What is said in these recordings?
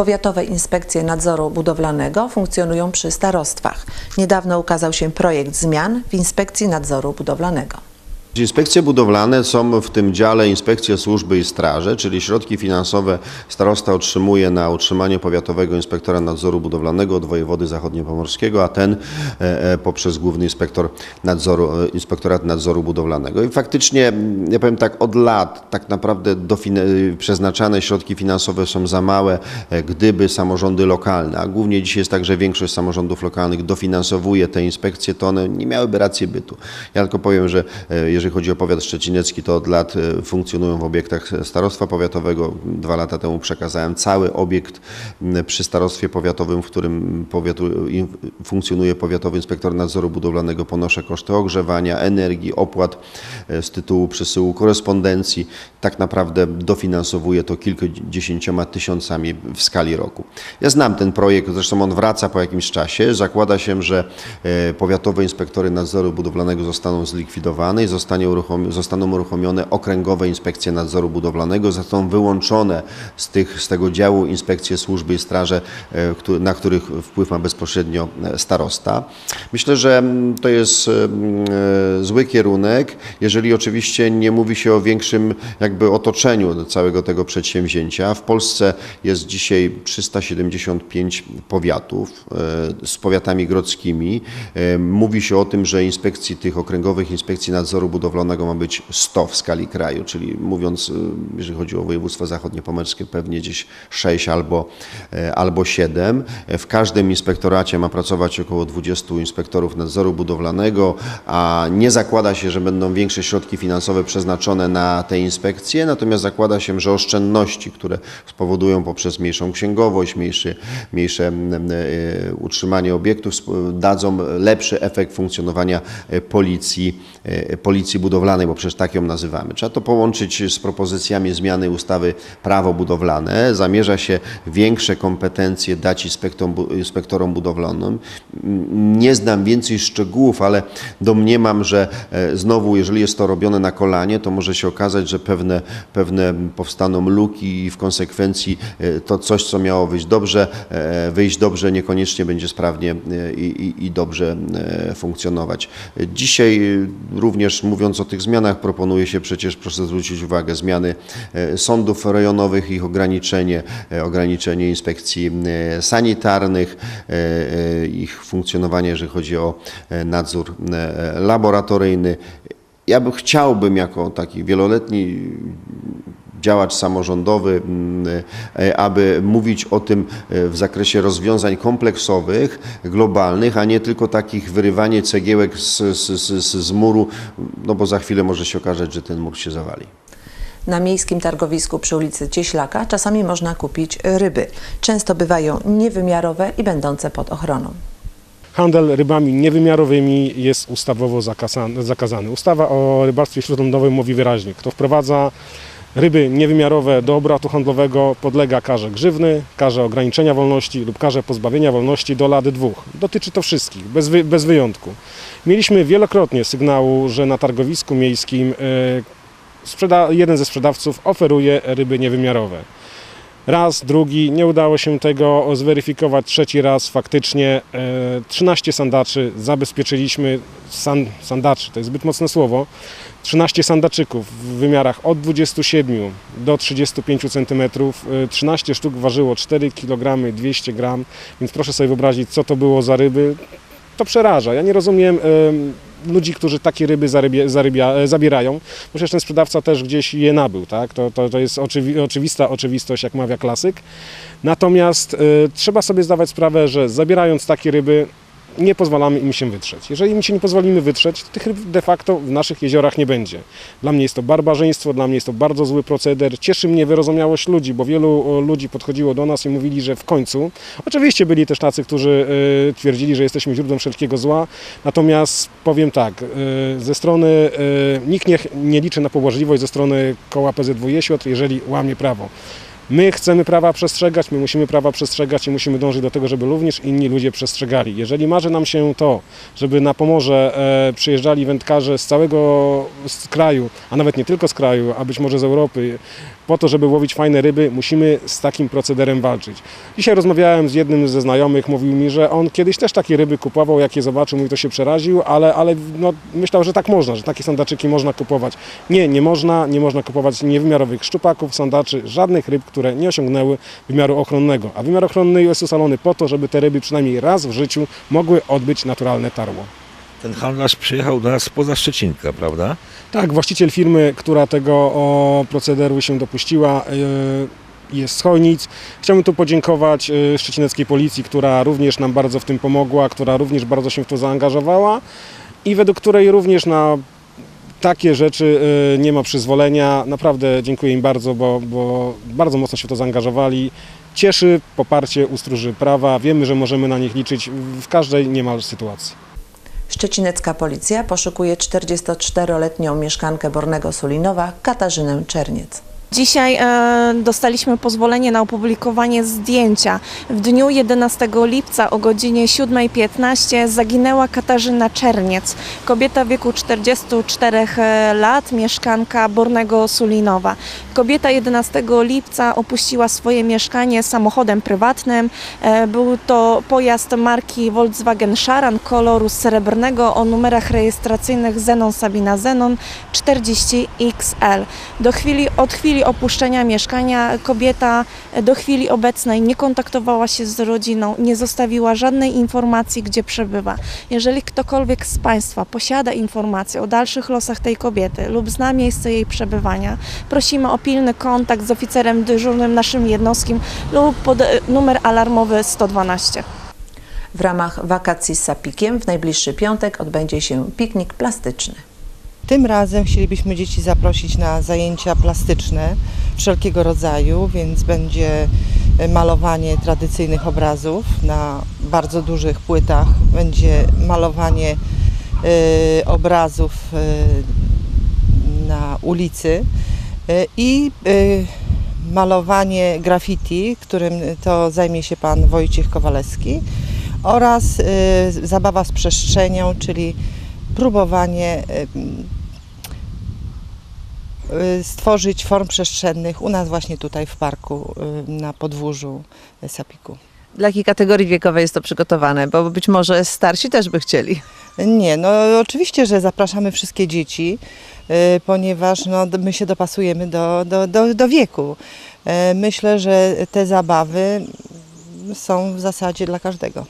Powiatowe inspekcje nadzoru budowlanego funkcjonują przy starostwach. Niedawno ukazał się projekt zmian w inspekcji nadzoru budowlanego. Inspekcje budowlane są w tym dziale Inspekcje Służby i Straże, czyli środki finansowe starosta otrzymuje na utrzymanie powiatowego inspektora nadzoru budowlanego od wojewody zachodniopomorskiego, a ten e, e, poprzez główny inspektor nadzoru, e, inspektorat nadzoru budowlanego. I faktycznie, ja powiem tak, od lat tak naprawdę dofin- przeznaczane środki finansowe są za małe, gdyby samorządy lokalne, a głównie dzisiaj jest tak, że większość samorządów lokalnych dofinansowuje te inspekcje, to one nie miałyby racji bytu. Ja tylko powiem, że jeżeli chodzi o powiat szczecinecki, to od lat e, funkcjonują w obiektach starostwa powiatowego. Dwa lata temu przekazałem cały obiekt przy starostwie powiatowym, w którym powiatu, funkcjonuje powiatowy inspektor nadzoru budowlanego. Ponoszę koszty ogrzewania, energii, opłat e, z tytułu przesyłu korespondencji. Tak naprawdę dofinansowuje to kilkudziesięcioma tysiącami w skali roku. Ja znam ten projekt, zresztą on wraca po jakimś czasie. Zakłada się, że e, powiatowe inspektory nadzoru budowlanego zostaną zlikwidowane i zostanie uruchom- zostaną uruchomione okręgowe inspekcje nadzoru budowlanego, zostaną wyłączone z, tych, z tego działu inspekcje służby i straże, e, na których wpływ ma bezpośrednio e, starosta. Myślę, że mm, to jest mm, e, zły kierunek, jeżeli oczywiście nie mówi się o większym jakby otoczeniu całego tego przedsięwzięcia. W Polsce jest dzisiaj 375 powiatów z powiatami grodzkimi. Mówi się o tym, że inspekcji tych okręgowych inspekcji nadzoru budowlanego ma być 100 w skali kraju, czyli mówiąc, e, jeżeli chodzi o województwo zachodniopomorskie, pewnie gdzieś 6 albo, e, albo 7. E, W każdym inspektoracie ma pracować około 20 inspektorów nadzoru budowlanego, a nie zakłada się, że będą większe środki finansowe przeznaczone na te inspekcje, natomiast zakłada się, że oszczędności, które spowodują poprzez mniejszą księgowość, mniejszy, mniejsze e, utrzymanie obiektów, dadzą lepszy efekt funkcjonowania e, policji, policji budowlanej, bo przecież tak ją nazywamy. Trzeba to połączyć z propozycjami zmiany ustawy prawo budowlane. Zamierza się większe kompetencje dać inspektom, bu- inspektorom budowlanym. Nie znam więcej szczegółów, ale domniemam, że e, znowu, jeżeli jest to robione na kolanie, to może się okazać, że pewne, pewne powstaną luki i w konsekwencji e, to coś, co miało wyjść dobrze, e, wyjść dobrze, niekoniecznie będzie sprawnie i, i, i dobrze funkcjonować. Dzisiaj również mówiąc o tych zmianach, proponuje się przecież, proszę zwrócić uwagę, zmiany e, sądów rejonowych, ich ograniczenie, e, ograniczenie inspekcji e, sanitarnych, ich funkcjonowanie, jeżeli chodzi o nadzór laboratoryjny. Ja bym chciałbym jako taki wieloletni działacz samorządowy, mm, e, aby mówić o tym e, w zakresie rozwiązań kompleksowych, globalnych, a nie tylko takich wyrywanie cegiełek z, z, z, z muru, no bo za chwilę może się okazać, że ten mur się zawali. Na miejskim targowisku przy ulicy Cieślaka czasami można kupić ryby. Często bywają niewymiarowe i będące pod ochroną. Handel rybami niewymiarowymi jest ustawowo zakazany. Ustawa o rybactwie śródlądowym mówi wyraźnie, kto wprowadza ryby niewymiarowe do obrotu handlowego podlega karze grzywny, karze ograniczenia wolności lub karze pozbawienia wolności do lat dwóch. Dotyczy to wszystkich, bez, wy, bez wyjątku. Mieliśmy wielokrotnie sygnału, że na targowisku miejskim e, jeden ze sprzedawców oferuje ryby niewymiarowe. Raz, drugi, nie udało się tego zweryfikować. Trzeci raz faktycznie e, 13 sandaczy zabezpieczyliśmy. San, sandaczy to jest zbyt mocne słowo. 13 sandaczyków w wymiarach od 27 do 35 cm. 13 sztuk ważyło 4 kg 200 g, więc proszę sobie wyobrazić, co to było za ryby. To przeraża. Ja nie rozumiem em, ludzi, którzy takie ryby zarybia, zarybia, e, zabierają, przecież ten sprzedawca też gdzieś je nabył, tak? To, to, to jest oczywi, oczywista oczywistość, jak mawia klasyk. Natomiast e, trzeba sobie zdawać sprawę, że zabierając takie ryby, nie pozwalamy im się wytrzeć. Jeżeli im się nie pozwolimy wytrzeć, to tych ryb de facto w naszych jeziorach nie będzie. Dla mnie jest to barbarzyństwo, dla mnie jest to bardzo zły proceder. Cieszy mnie wyrozumiałość ludzi, bo wielu o, ludzi podchodziło do nas i mówili, że w końcu, oczywiście byli też tacy, którzy e, twierdzili, że jesteśmy źródłem wszelkiego zła, natomiast powiem tak, e, ze strony, e, nikt nie, nie liczy na pobłażliwość ze strony koła PZW Jesiotr, jeżeli łamie prawo. My chcemy prawa przestrzegać, my musimy prawa przestrzegać i musimy dążyć do tego, żeby również inni ludzie przestrzegali. Jeżeli marzy nam się to, żeby na Pomorze e, przyjeżdżali wędkarze z całego z kraju, a nawet nie tylko z kraju, a być może z Europy, po to, żeby łowić fajne ryby, musimy z takim procederem walczyć. Dzisiaj rozmawiałem z jednym ze znajomych, mówił mi, że on kiedyś też takie ryby kupował, jak je zobaczył, mówi, to się przeraził, ale, ale no, myślał, że tak można, że takie sandaczyki można kupować. Nie, nie można, nie można kupować niewymiarowych szczupaków, sandaczy, żadnych ryb, które nie osiągnęły wymiaru ochronnego. A wymiar ochronny jest ustalony po to, żeby te ryby przynajmniej raz w życiu mogły odbyć naturalne tarło. Ten handlarz przyjechał do nas spoza Szczecinka, prawda? Tak, właściciel firmy, która tego procederu się dopuściła, y, jest z Chojnic. Chciałbym tu podziękować y, szczecineckiej policji, która również nam bardzo w tym pomogła, która również bardzo się w to zaangażowała i według której również na takie rzeczy y, nie ma przyzwolenia. Naprawdę dziękuję im bardzo, bo, bo bardzo mocno się w to zaangażowali. Cieszy poparcie u stróży prawa. Wiemy, że możemy na nich liczyć w każdej niemal sytuacji. Szczecinecka policja poszukuje 44-letnią mieszkankę Bornego Sulinowa Katarzynę Czerniec. Dzisiaj e, dostaliśmy pozwolenie na opublikowanie zdjęcia. W dniu 11 lipca o godzinie 7.15 zaginęła Katarzyna Czerniec, kobieta wieku 44 lat, mieszkanka Bornego Sulinowa. Kobieta 11 lipca opuściła swoje mieszkanie samochodem prywatnym. E, był to pojazd marki Volkswagen Sharan koloru srebrnego o numerach rejestracyjnych Zenon Sabina Zenon 40XL. Do chwili, od chwili opuszczenia mieszkania kobieta do chwili obecnej nie kontaktowała się z rodziną, nie zostawiła żadnej informacji, gdzie przebywa. Jeżeli ktokolwiek z Państwa posiada informacje o dalszych losach tej kobiety lub zna miejsce jej przebywania, prosimy o pilny kontakt z oficerem dyżurnym naszym jednostkim lub pod e, numer alarmowy 112. W ramach wakacji z Sapikiem w najbliższy piątek odbędzie się piknik plastyczny. Tym razem chcielibyśmy dzieci zaprosić na zajęcia plastyczne wszelkiego rodzaju, więc będzie e, malowanie tradycyjnych obrazów na bardzo dużych płytach, będzie malowanie e, obrazów e, na ulicy i malowanie graffiti, którym to zajmie się pan Wojciech Kowalewski oraz zabawa z przestrzenią, czyli próbowanie stworzyć form przestrzennych u nas właśnie tutaj w parku y, na podwórzu Sapiku. Dla jakiej kategorii wiekowej jest to przygotowane? Bo być może starsi też by chcieli. Nie, no oczywiście, że zapraszamy wszystkie dzieci, y, ponieważ no, my się dopasujemy do, do, do, do wieku. Myślę, że te zabawy są w zasadzie dla każdego.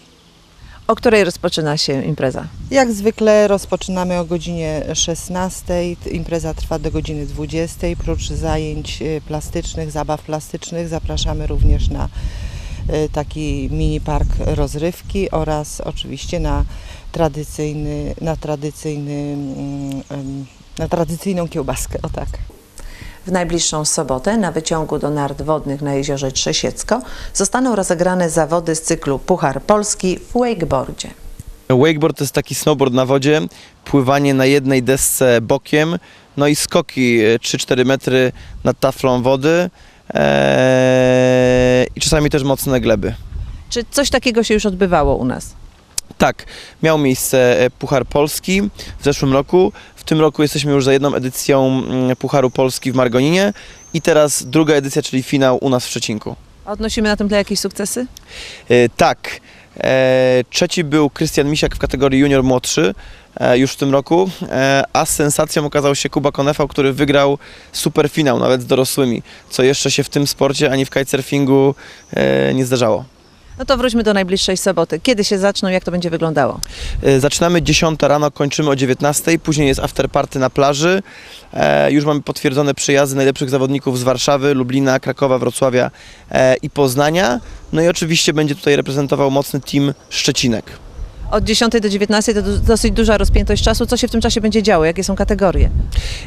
O której rozpoczyna się impreza? Jak zwykle rozpoczynamy o godzinie 16. T- Impreza trwa do godziny 20. Prócz zajęć y, plastycznych, zabaw plastycznych zapraszamy również na y, taki mini park rozrywki oraz oczywiście na tradycyjny, na tradycyjny, mm, na tradycyjną kiełbaskę, o tak. W najbliższą sobotę na wyciągu do nart wodnych na jeziorze Trzesiecko zostaną rozegrane zawody z cyklu Puchar Polski w wakeboardzie. Wakeboard to jest taki snowboard na wodzie, pływanie na jednej desce bokiem, no i skoki e, 3-4 metry nad taflą wody eee, i czasami też mocne gleby. Czy coś takiego się już odbywało u nas? Tak, miał miejsce e, Puchar Polski w zeszłym roku. W tym roku jesteśmy już za jedną edycją mm, Pucharu Polski w Margoninie i teraz druga edycja, czyli finał u nas w Szczecinku. A Odnosimy na tym tle jakieś sukcesy? E, Tak. E, Trzeci był Krystian Misiak w kategorii junior młodszy e, już w tym roku, e, a sensacją okazał się Kuba Konefał, który wygrał superfinał nawet z dorosłymi, co jeszcze się w tym sporcie ani w kitesurfingu e, nie zdarzało. No to wróćmy do najbliższej soboty. Kiedy się zaczną, jak to będzie wyglądało? E, Zaczynamy 10 rano, kończymy o 19, później jest afterparty na plaży. E, Już mamy potwierdzone przyjazdy najlepszych zawodników z Warszawy, Lublina, Krakowa, Wrocławia e, i Poznania. No i oczywiście będzie tutaj reprezentował mocny team Szczecinek. Od 10 do 19 to dosyć duża rozpiętość czasu. Co się w tym czasie będzie działo? Jakie są kategorie?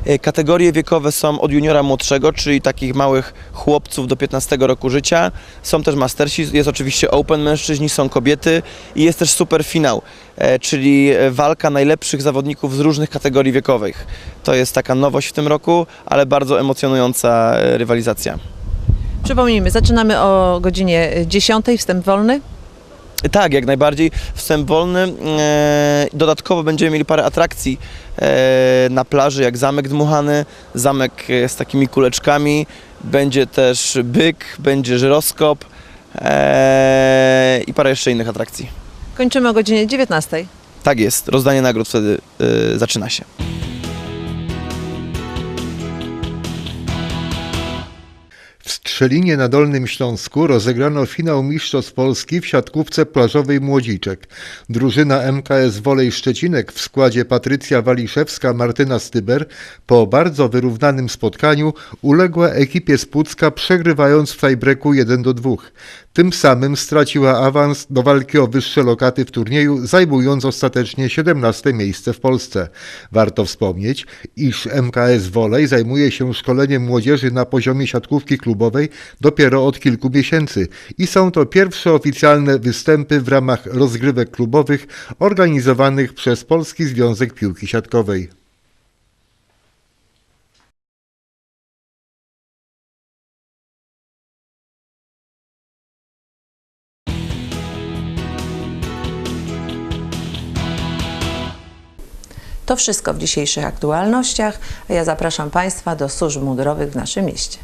E, Kategorie wiekowe są od juniora młodszego, czyli takich małych chłopców do 15 roku życia. Są też mastersi, jest oczywiście open mężczyźni, są kobiety i jest też super finał, e, czyli e, walka najlepszych zawodników z różnych kategorii wiekowych. To jest taka nowość w tym roku, ale bardzo emocjonująca rywalizacja. Przypomnijmy, zaczynamy o godzinie 10, wstęp wolny. Tak, jak najbardziej. Wstęp wolny. E, dodatkowo będziemy mieli parę atrakcji e, na plaży, jak zamek dmuchany, zamek e, z takimi kuleczkami będzie też byk, będzie żyroskop i parę jeszcze innych atrakcji. Kończymy o godzinie 19. Tak jest, rozdanie nagród wtedy zaczyna się. Strzelinie na Dolnym Śląsku rozegrano finał Mistrzostw Polski w siatkówce plażowej Młodziczek. Drużyna MKS Wolej Szczecinek w składzie Patrycja Waliszewska, Martyna Styber po bardzo wyrównanym spotkaniu uległa ekipie z Pucka przegrywając w tiebreaku 1 do 2. Tym samym straciła awans do walki o wyższe lokaty w turnieju, zajmując ostatecznie 17 miejsce w Polsce. Warto wspomnieć, iż MKS Wolej zajmuje się szkoleniem młodzieży na poziomie siatkówki klubowej dopiero od kilku miesięcy i są to pierwsze oficjalne występy w ramach rozgrywek klubowych organizowanych przez Polski Związek Piłki Siatkowej. To wszystko w dzisiejszych aktualnościach, ja zapraszam Państwa do służb mundurowych w naszym mieście.